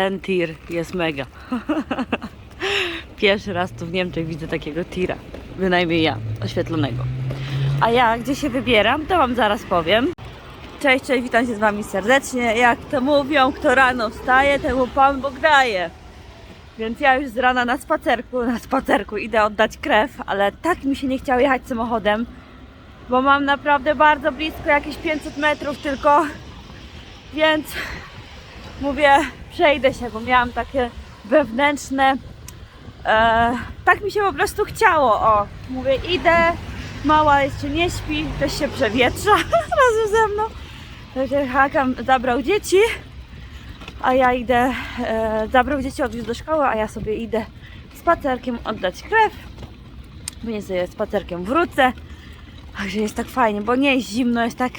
ten tir jest mega. Pierwszy raz tu w Niemczech widzę takiego tira. Bynajmniej ja, oświetlonego. A ja gdzie się wybieram, to Wam zaraz powiem. Cześć, cześć, witam się z Wami serdecznie. Jak to mówią, kto rano wstaje, temu Pan Bóg daje. Więc ja już z rana na spacerku, na spacerku idę oddać krew, ale tak mi się nie chciało jechać samochodem, bo mam naprawdę bardzo blisko, jakieś 500 metrów tylko, więc mówię, przejdę się, bo miałam takie wewnętrzne, e, tak mi się po prostu chciało, o, mówię, idę, mała jeszcze nie śpi, też się przewietrza razem ze mną, także Hakan zabrał dzieci, a ja idę, e, zabrał dzieci, odwiózł do szkoły, a ja sobie idę spacerkiem oddać krew, później sobie spacerkiem wrócę, także jest tak fajnie, bo nie jest zimno, jest tak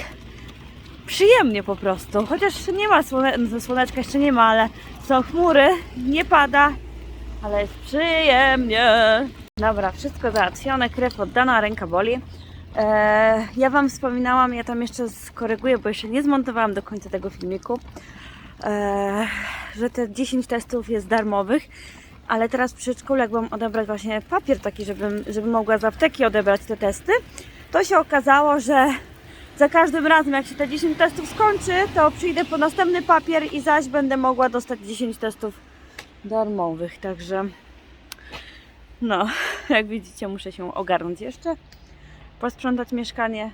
przyjemnie po prostu. Chociaż nie ma słone słoneczka, jeszcze nie ma, ale są chmury, nie pada, ale jest przyjemnie. Dobra, wszystko załatwione, krew oddana, ręka boli. Eee, ja Wam wspominałam, ja tam jeszcze skoryguję, bo jeszcze nie zmontowałam do końca tego filmiku, eee, że te 10 testów jest darmowych, ale teraz w przedszkolu, jak byłam odebrać właśnie papier taki, żebym, żebym mogła z apteki odebrać te testy, to się okazało, że za każdym razem, jak się te 10 testów skończy, to przyjdę po następny papier i zaś będę mogła dostać 10 testów darmowych. Także, no, jak widzicie, muszę się ogarnąć jeszcze, posprzątać mieszkanie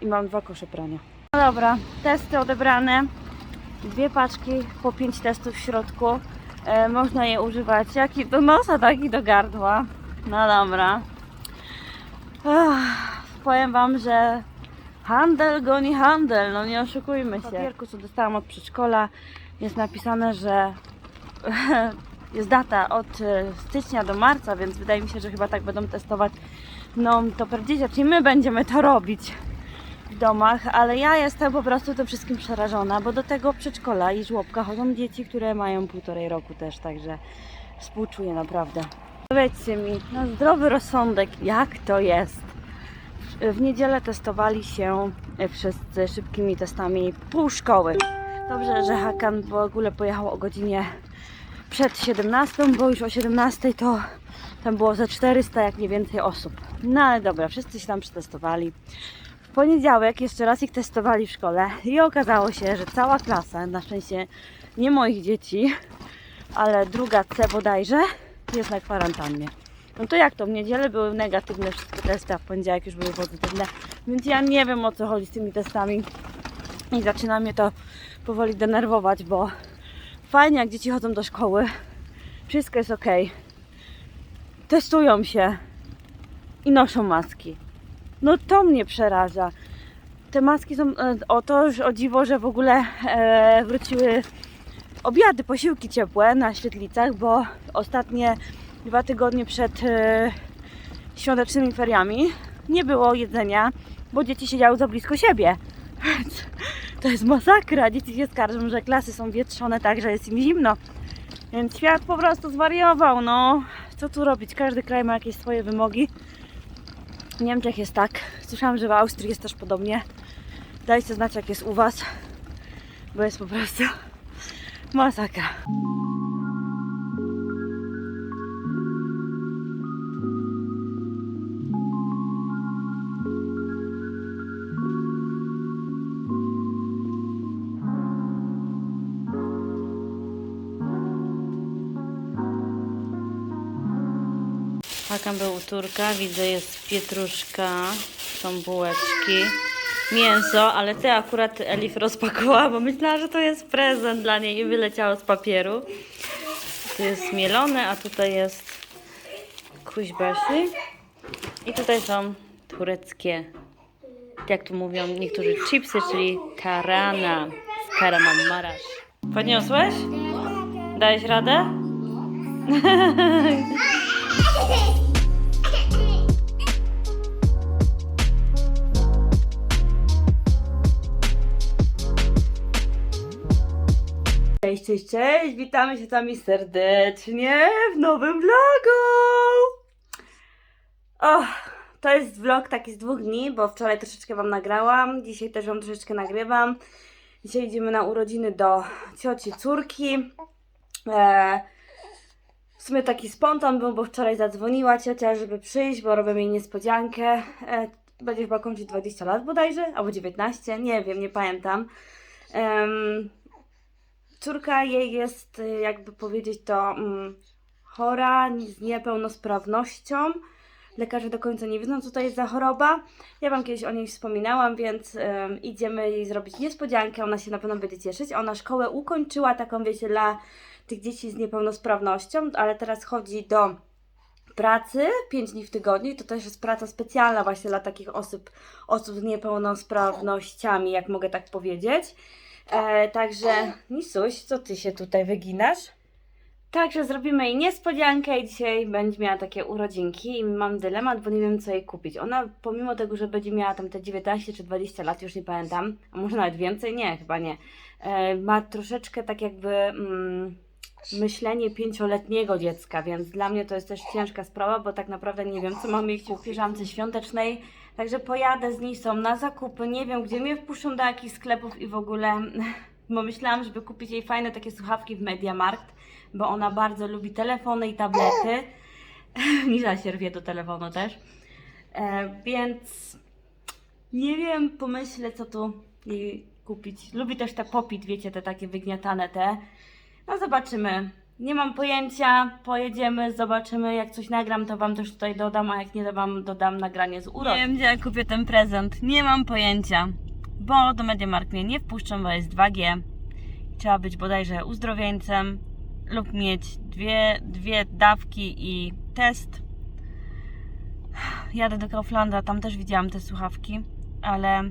i mam dwa kosze prania. No dobra, testy odebrane. Dwie paczki po 5 testów w środku. E, można je używać jak i do nosa, tak i do gardła. No dobra. Powiem Wam, że handel goni handel, no nie oszukujmy się. W papierku, co dostałam od przedszkola, jest napisane, że jest data od e, stycznia do marca, więc wydaje mi się, że chyba tak będą testować no to dzieci, czyli my będziemy to robić w domach, ale ja jestem po prostu tym wszystkim przerażona, bo do tego przedszkola i żłobka chodzą dzieci, które mają półtorej roku też, także współczuję naprawdę. Powiedzcie mi, na zdrowy rozsądek, jak to jest? W niedzielę testowali się wszyscy szybkimi testami pół szkoły. Dobrze, że Hakan w ogóle pojechał o godzinie przed 17, bo już o 17 to tam było ze 400, jak nie więcej osób. No ale dobra, wszyscy się tam przetestowali. W poniedziałek jeszcze raz ich testowali w szkole i okazało się, że cała klasa, na szczęście nie moich dzieci, ale druga C bodajże, jest na kwarantannie. No to jak to? W niedzielę były negatywne wszystkie testy, a w poniedziałek już były pozytywne. Więc ja nie wiem o co chodzi z tymi testami. I zaczyna mnie to powoli denerwować, bo fajnie jak dzieci chodzą do szkoły, wszystko jest ok. Testują się i noszą maski. No to mnie przeraża. Te maski są e, o to już o dziwo, że w ogóle e, wróciły obiady, posiłki ciepłe na świetlicach, bo ostatnie dwa tygodnie przed e, świątecznymi feriami nie było jedzenia, bo dzieci siedziały za blisko siebie. To jest masakra. Dzieci się skarżą, że klasy są wietrzone tak, że jest im zimno. Więc świat po prostu zwariował. No, co tu robić? Każdy kraj ma jakieś swoje wymogi. W Niemczech jest tak. Słyszałam, że w Austrii jest też podobnie. Dajcie znać, jak jest u Was, bo jest po prostu masakra. Hakan był u Turka, widzę jest pietruszka, są bułeczki, mięso, ale ty akurat Elif rozpakowała, bo myślała, że to jest prezent dla niej i wyleciało z papieru. Tu jest mielone, a tutaj jest kuźbasi. I tutaj są tureckie, jak tu mówią niektórzy, chipsy, czyli karana z karamamarasz. Podniosłeś? Dałeś radę? Cześć, cześć, cześć! Witamy się z wami serdecznie w nowym vlogu! O, to jest vlog taki z dwóch dni, bo wczoraj troszeczkę wam nagrałam, dzisiaj też wam troszeczkę nagrywam. Dzisiaj idziemy na urodziny do cioci córki. E, w sumie taki spontan był, bo wczoraj zadzwoniła ciocia, żeby przyjść, bo robię jej niespodziankę. E, będzie chyba kończyć 20 lat bodajże, albo 19, nie wiem, nie pamiętam. Em, córka jej jest, y, jakby powiedzieć to, mm, chora z niepełnosprawnością. Lekarze do końca nie wiedzą, co to jest za choroba. Ja Wam kiedyś o niej wspominałam, więc em, idziemy jej zrobić niespodziankę. Ona się na pewno będzie cieszyć. Ona szkołę ukończyła, taką wiecie, dla tych dzieci z niepełnosprawnością, ale teraz chodzi do pracy 5 dni w tygodniu i to też jest praca specjalna właśnie dla takich osób, osób z niepełnosprawnościami, jak mogę tak powiedzieć. E, także Nisuś, co ty się tutaj wyginasz? Także zrobimy jej niespodziankę i dzisiaj będzie miała takie urodzinki i mam dylemat, bo nie wiem co jej kupić. Ona pomimo tego, że będzie miała tam te 19 czy 20 lat, już nie pamiętam, a może nawet więcej, nie, chyba nie. E, ma troszeczkę tak jakby mm, myślenie pięcioletniego dziecka, więc dla mnie to jest też ciężka sprawa, bo tak naprawdę nie wiem co mam jej w piżamce świątecznej. Także pojadę z Nisą na zakupy, nie wiem gdzie mnie wpuszczą do jakichś sklepów i w ogóle, bo myślałam, żeby kupić jej fajne takie słuchawki w Mediamarkt, bo ona bardzo lubi telefony i tablety. Nisa się rwie do telefonu też. E, więc nie wiem, pomyślę co tu jej kupić. Lubi też te popit, wiecie, te takie wygniatane te. No zobaczymy. Nie mam pojęcia, pojedziemy, zobaczymy. Jak coś nagram, to Wam też tutaj dodam, a jak nie, to Wam dodam nagranie z urodzin. Nie wiem, gdzie ja kupię ten prezent. Nie mam pojęcia, bo do Mediamarkt mnie nie wpuszczą, bo jest 2G. Trzeba być bodajże uzdrowieńcem lub mieć dwie, dwie dawki i test. Jadę do Kauflanda, tam też widziałam te słuchawki, ale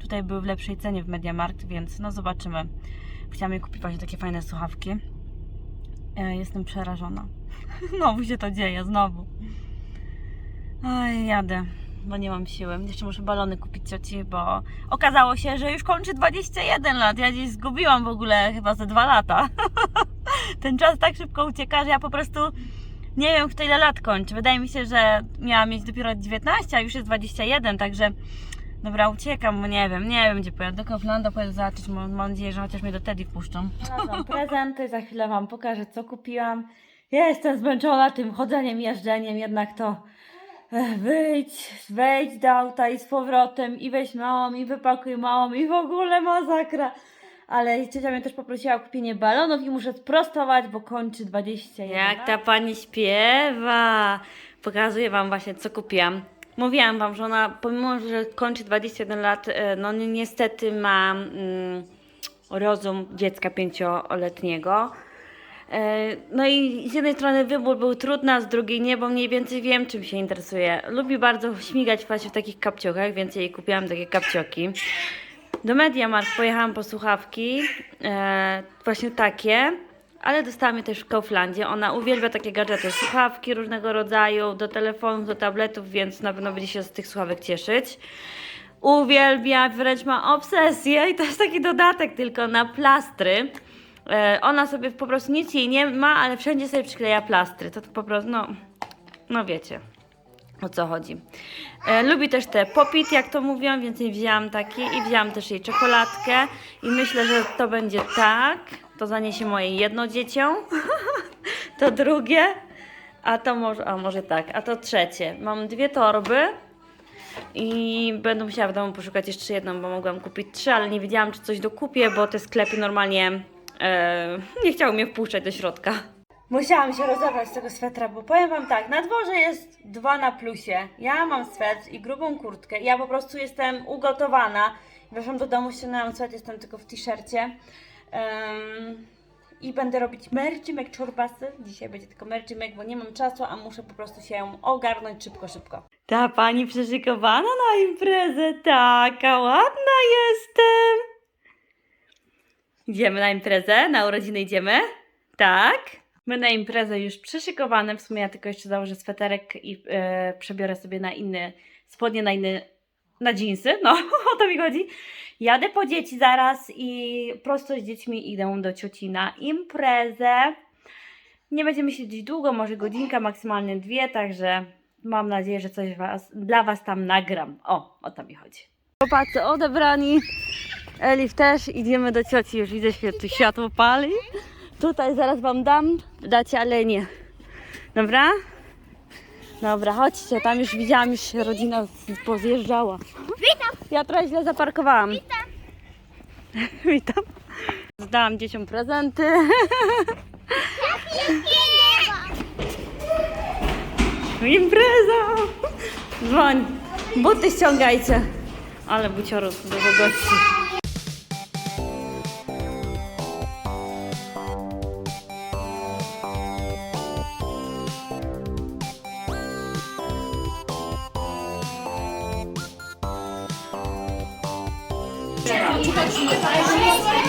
tutaj były w lepszej cenie w Mediamarkt, więc no zobaczymy. Chciałam je kupić właśnie takie fajne słuchawki. E, Jestem przerażona. Znowu się to dzieje, znowu. Oj, jadę, bo nie mam siły. Jeszcze muszę balony kupić cioci, bo okazało się, że już kończy 21 lat. Ja gdzieś zgubiłam w ogóle chyba ze dwa lata. Ten czas tak szybko ucieka, że ja po prostu nie wiem, kto ile lat kończy. Wydaje mi się, że miałam mieć dopiero 19, a już jest 21, także Dobra, uciekam, bo nie wiem, nie wiem gdzie pojadę. Do Kauflanda pojadę zobaczyć, mam, mam nadzieję, że chociaż mnie do Teddy wpuszczą. Znalazłam prezenty, za chwilę Wam pokażę co kupiłam. Ja jestem zmęczona tym chodzeniem, jeżdżeniem, jednak to eh, wyjdź, wejdź do auta i z powrotem i weź małą i wypakuj małą i w ogóle masakra. Ale ciocia mnie też poprosiła o kupienie balonów i muszę sprostować, bo kończy 21 Jak ta pani śpiewa! Pokazuję Wam właśnie, co kupiłam. Mówiłam Wam, że ona, pomimo, że kończy 21 lat, e, no ni- niestety ma mm, rozum dziecka pięcioletniego. E, No i z jednej strony wybór był trudny, a z drugiej nie, bo mniej więcej wiem, czym się interesuje. Lubi bardzo śmigać właśnie w takich kapciokach, więc jej kupiłam takie kapcioki. Do Mediamarkt pojechałam po słuchawki, e, właśnie takie, ale dostałam je też w Kauflandzie. Ona uwielbia takie gadżety, słuchawki różnego rodzaju, do telefonów, do tabletów, więc na pewno będzie się z tych słuchawek cieszyć. Uwielbia, wręcz ma obsesję i to jest taki dodatek tylko na plastry. E, ona sobie po prostu nic jej nie ma, ale wszędzie sobie przykleja plastry. To, to po prostu, no, no wiecie o co chodzi. E, lubi też te popit, jak to mówią, więc jej wzięłam taki i wzięłam też jej czekoladkę i myślę, że to będzie tak. To zaniesie moje jedno dziecię, to drugie, a to może, a może tak, a to trzecie. Mam dwie torby i będę musiała w domu poszukać jeszcze jedną, bo mogłam kupić trzy, ale nie wiedziałam, czy coś dokupię, bo te sklepy normalnie e, nie chciały mnie wpuszczać do środka. Musiałam się rozebrać z tego swetra, bo powiem wam tak, na dworze jest dwa na plusie. Ja mam swetr i grubą kurtkę. Ja po prostu jestem ugotowana. Weszłam do domu, ściągnęłam swetr, jestem tylko w t-shircie. Em, I będę robić mercimek czorbasy. Dzisiaj będzie tylko mercimek, bo nie mam czasu, a muszę po prostu się ogarnąć szybko, szybko. Ta pani przyszykowana na imprezę, taka ładna jestem. Idziemy na imprezę, na urodziny idziemy? Tak. My na imprezę już przyszykowane, w sumie ja tylko jeszcze założę sweterek i e, przebiorę sobie na inny, spodnie na inny, na dżinsy, no o to mi chodzi. Jadę po dzieci zaraz i prosto z dziećmi idę do cioci na imprezę. Nie będziemy siedzieć długo, może godzinka, maksymalnie dwie, także mam nadzieję, że coś was, dla Was tam nagram. O, o to mi chodzi. Chłopacy odebrani. Elif też, idziemy do cioci, już widzę, tu światło pali. Tutaj zaraz wam dam, dacie, ale nie. Dobra? Dobra, chodźcie, tam już widziałam, już się rodzina pozjeżdżała. Witam. Ja trochę źle zaparkowałam. Witam. Witam. Zdałam dzieciom prezenty. Impreza! Dzwoń. Buty ściągajcie. Ale buciorów dużo gości. 你个题，发一个。